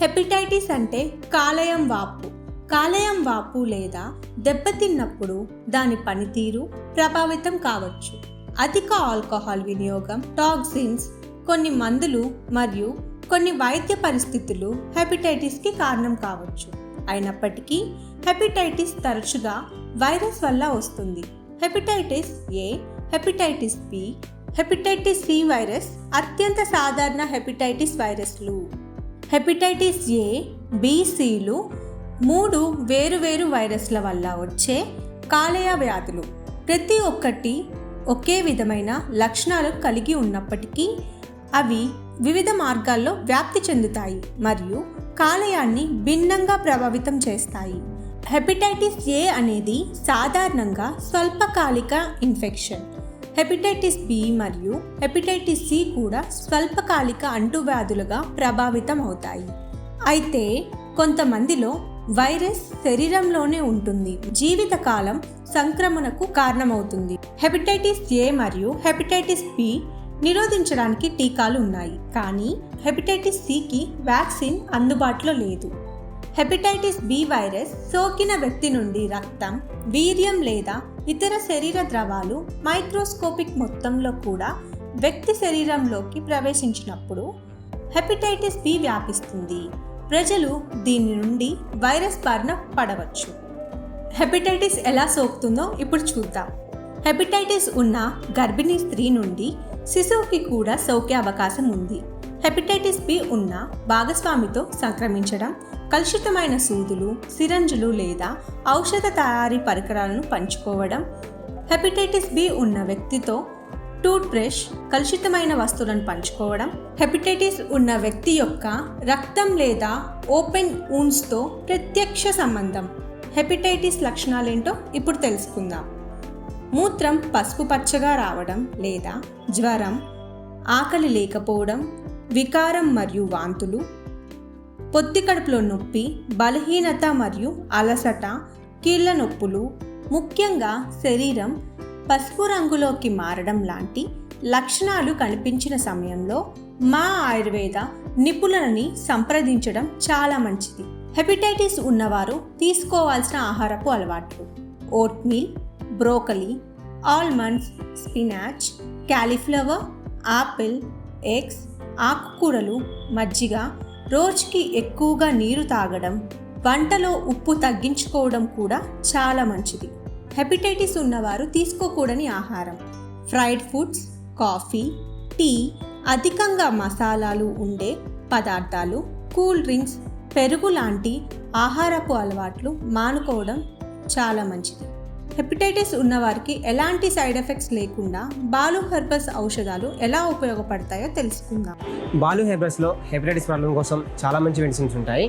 Hepatitis అంటే కాలేయం వాపు. కాలేయం వాపు లేదా దెబ్బతిన్నప్పుడు దాని పనితీరు ప్రభావితం కావచ్చు. అధిక ఆల్కహాల్ వినియోగం టాక్సిన్స్ కొన్ని మందులు మరియు కొన్ని వైద్య పరిస్థితులు హెపటైటిస్కి కారణం కావచ్చు. అయినప్పటికీ హెపటైటిస్ తరచుగా వైరస్ వల్ల వస్తుంది. Hepatitis A hepatitis B hepatitis C virus అత్యంత సాధారణ హెపటైటిస్ వైరస్లు. హెపటైటిస్ ఏ బీసీలు మూడు వేరువేరు వైరస్ల వల్ల వచ్చే కాలేయ వ్యాధులు ప్రతి ఒక్కటి ఒకే విధమైన లక్షణాలు కలిగి ఉన్నప్పటికీ అవి వివిధ మార్గాల్లో వ్యాప్తి చెందుతాయి మరియు కాలేయాన్ని భిన్నంగా ప్రభావితం చేస్తాయి. హెపటైటిస్ ఏ అనేది సాధారణంగా స్వల్పకాలిక ఇన్ఫెక్షన్. హెపటైటిస్ బి మరియు హెపటైటిస్ సి కూడా స్వల్పకాలిక అంటువ్యాధులుగా ప్రభావితం అవుతాయి అయితే కొంతమందిలో వైరస్ శరీరంలోనే ఉంటుంది. జీవితకాలం సంక్రమణకు కారణమవుతుంది. హెపటైటిస్ ఏ మరియు హెపటైటిస్ బి నిరోధించడానికి టీకాలు ఉన్నాయి. కానీ హెపటైటిస్ సికి వ్యాక్సిన్ అందుబాటులో లేదు. హెపటైటిస్ బి వైరస్ సోకిన వ్యక్తి నుండి రక్తం వీర్యం లేదా ఇతర శరీర ద్రవాలు మైక్రోస్కోపిక్ మొత్తంలో కూడా వ్యక్తి శరీరంలోకి ప్రవేశించినప్పుడు హెపటైటిస్ బి వ్యాపిస్తుంది. ప్రజలు దీని నుండి వైరస్ బారిన పడవచ్చు. హెపటైటిస్ ఎలా సోకుతుందో ఇప్పుడు చూద్దాం. హెపటైటిస్ ఉన్న గర్భిణీ స్త్రీ నుండి శిశువుకి కూడా సోకే అవకాశం ఉంది. హెపటైటిస్ బి ఉన్న భాగస్వామితో సంక్రమించడం కలుషితమైన సూదులు సిరంజులు లేదా ఔషధ తయారీ పరికరాలను పంచుకోవడం హెపటైటిస్ బి ఉన్న వ్యక్తితో టూత్ బ్రష్ కలుషితమైన వస్తువులను పంచుకోవడం హెపటైటిస్ ఉన్న వ్యక్తి యొక్క రక్తం లేదా ఓపెన్ ఊన్స్తో ప్రత్యక్ష సంబంధం. హెపటైటిస్ లక్షణాలేంటో ఇప్పుడు తెలుసుకుందాం. మూత్రం పసుపు పచ్చగా రావడం లేదా జ్వరం ఆకలి లేకపోవడం వికారం మరియు వాంతులు పొత్తి కడుపులో నొప్పి బలహీనత మరియు అలసట కీళ్ళ నొప్పులు ముఖ్యంగా శరీరం పసుపు రంగులోకి మారడం లాంటి లక్షణాలు కనిపించిన సమయంలో మా ఆయుర్వేద నిపుణులని సంప్రదించడం చాలా మంచిది. హెపటైటిస్ ఉన్నవారు తీసుకోవాల్సిన ఆహారపు అలవాట్లు oatmeal broccoli almonds spinach cauliflower apple eggs ఆకుకూరలు మజ్జిగ రోజుకి ఎక్కువగా నీరు తాగడం వంటలో ఉప్పు తగ్గించుకోవడం కూడా చాలా మంచిది. హెపిటైటిస్ ఉన్నవారు తీసుకోకూడని ఆహారం. ఫ్రైడ్ ఫుడ్స్ కాఫీ టీ అధికంగా మసాలాలు ఉండే పదార్థాలు కూల్ డ్రింక్స్ పెరుగు లాంటి ఆహారపు అలవాట్లు మానుకోవడం చాలా మంచిది. హెపటైటిస్ ఉన్నవారికి ఎలాంటి సైడ్ ఎఫెక్ట్స్ లేకుండా బాలు హెర్బస్ ఔషధాలు ఎలా ఉపయోగపడతాయో తెలుసుకుందాం. బాలు హెర్బస్లో హెపటైటిస్ ప్రాబ్లం కోసం చాలా మంచి మెడిసిన్స్ ఉంటాయి.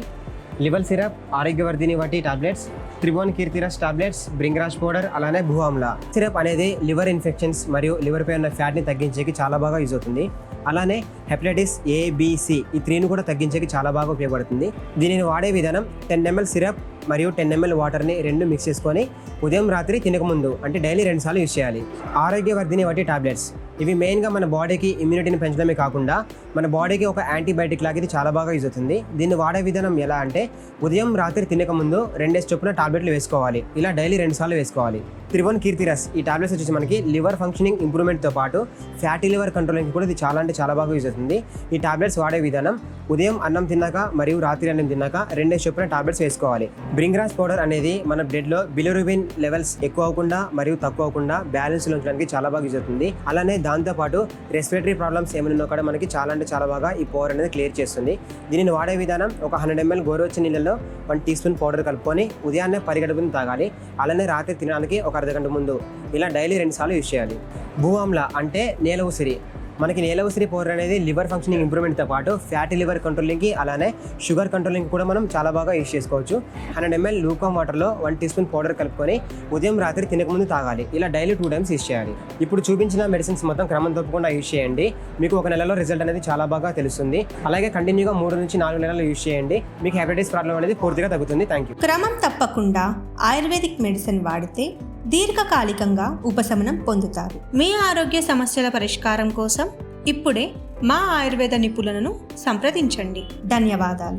లివర్ సిరప్ ఆరోగ్యవర్ధిని వంటి tablets Tribhuvan Kirtiras tablets Bhringraj powder అలానే భూఆమ్లా సిరప్ అనేది లివర్ ఇన్ఫెక్షన్స్ మరియు లివర్ పై ఉన్న ఫ్యాట్ని తగ్గించేకి చాలా బాగా యూజ్ అవుతుంది. అలానే హెపటైటిస్ ఏబిసి ఈ త్రీని కూడా తగ్గించేకి చాలా బాగా ఉపయోగపడుతుంది. దీనిని వాడే విధానం టెన్ ఎంఎల్ సిరప్ మరియు టెన్ ఎంఎల్ వాటర్ని రెండు మిక్స్ చేసుకొని ఉదయం రాత్రి తినకముందు అంటే డైలీ రెండు సార్లు యూజ్ చేయాలి. ఆరోగ్యవర్ధిని వంటి టాబ్లెట్స్ ఇవి మెయిన్గా మన బాడీకి ఇమ్యూనిటీని పెంచడమే కాకుండా మన బాడీకి ఒక యాంటీబయాటిక్ లాగా ఇది చాలా బాగా యూజ్ అవుతుంది. దీన్ని వాడే విధానం ఎలా అంటే ఉదయం రాత్రి తినకముందు రెండేసి చొప్పున టాబ్లెట్లు వేసుకోవాలి. ఇలా డైలీ రెండు సార్లు వేసుకోవాలి. త్రివన్ కీర్తిరస్ ఈ టాబ్లెట్స్ వచ్చేసి మనకి లివర్ ఫంక్షనింగ్ ఇంప్రూవ్మెంట్తో పాటు ఫ్యాటీ లివర్ కంట్రోలింగ్కి కూడా ఇది చాలా అంటే చాలా బాగా యూజ్ అవుతుంది. ఈ టాబ్లెట్స్ వాడే విధానం ఉదయం అన్నం తిన్నాక మరియు రాత్రి అన్నం తిన్నాక రెండేసి చొప్పున టాబ్లెట్స్ వేసుకోవాలి. బ్రింగ్రాస్ పౌడర్ అనేది మన బ్లడ్లో బిలిరుబిన్ లెవెల్స్ ఎక్కువ అవ్వకుండా మరియు తక్కువ అవ్వకుండా బ్యాలెన్స్ ఉంచడానికి చాలా బాగా యూజ్ అవుతుంది. అలానే దాంతోపాటు రెస్పిరేటరీ ప్రాబ్లమ్స్ ఏమైనా కూడా మనకి చాలా అంటే చాలా బాగా ఈ పౌడర్ అనేది క్లియర్ చేస్తుంది. దీనిని వాడే విధానం ఒక హండ్రెడ్ ఎంఎల్ గోరువెచ్చని నీళ్ళలో వన్ టీ స్పూన్ పౌడర్ కలుపుకొని ఉదయాన్నే పరిగడుపుని తాగాలి. అలానే రాత్రి తినడానికి ఒక అర్ధగంట ముందు ఇలా డైలీ రెండు సార్లు యూజ్ చేయాలి. భూఆమ్ల అంటే నేల ఉసిరి. మనకి నేల ఉసిరి పౌడర్ అనేది లివర్ ఫంక్షనింగ్ ఇంప్రూవ్మెంట్తో పాటు ఫ్యాటీ లివర్ కంట్రోలింగ్కి అలానే షుగర్ కంట్రోలింగ్ కూడా మనం చాలా బాగా యూజ్ చేసుకోవచ్చు. హండ్రెడ్ ఎంఎల్ లూకామ్ వాటర్లో వన్ టీ స్పూన్ పౌడర్ కలుపుకొని ఉదయం రాత్రి తినకముందు తాగాలి. ఇలా డైలీ టూ టైమ్స్ యూజ్ చేయాలి. ఇప్పుడు చూపించిన మెడిసిన్స్ మొత్తం క్రమం తప్పకుండా యూజ్ చేయండి. మీకు ఒక నెలలో రిజల్ట్ అనేది చాలా బాగా తెలుస్తుంది. అలాగే కంటిన్యూగా మూడు నుంచి నాలుగు నెలలు యూజ్ చేయండి. మీకు హెపటైటిస్ ప్రాబ్లం అనేది పూర్తిగా తగ్గుతుంది. థ్యాంక్ యూ క్రమం తప్పకుండా ఆయుర్వేదిక్ మెడిసిన్ వాడితే దీర్ఘకాలికంగా ఉపశమనం పొందుతారు. మీ ఆరోగ్య సమస్యల పరిష్కారం కోసం ఇప్పుడే మా ఆయుర్వేద నిపుణులను సంప్రదించండి. ధన్యవాదాలు.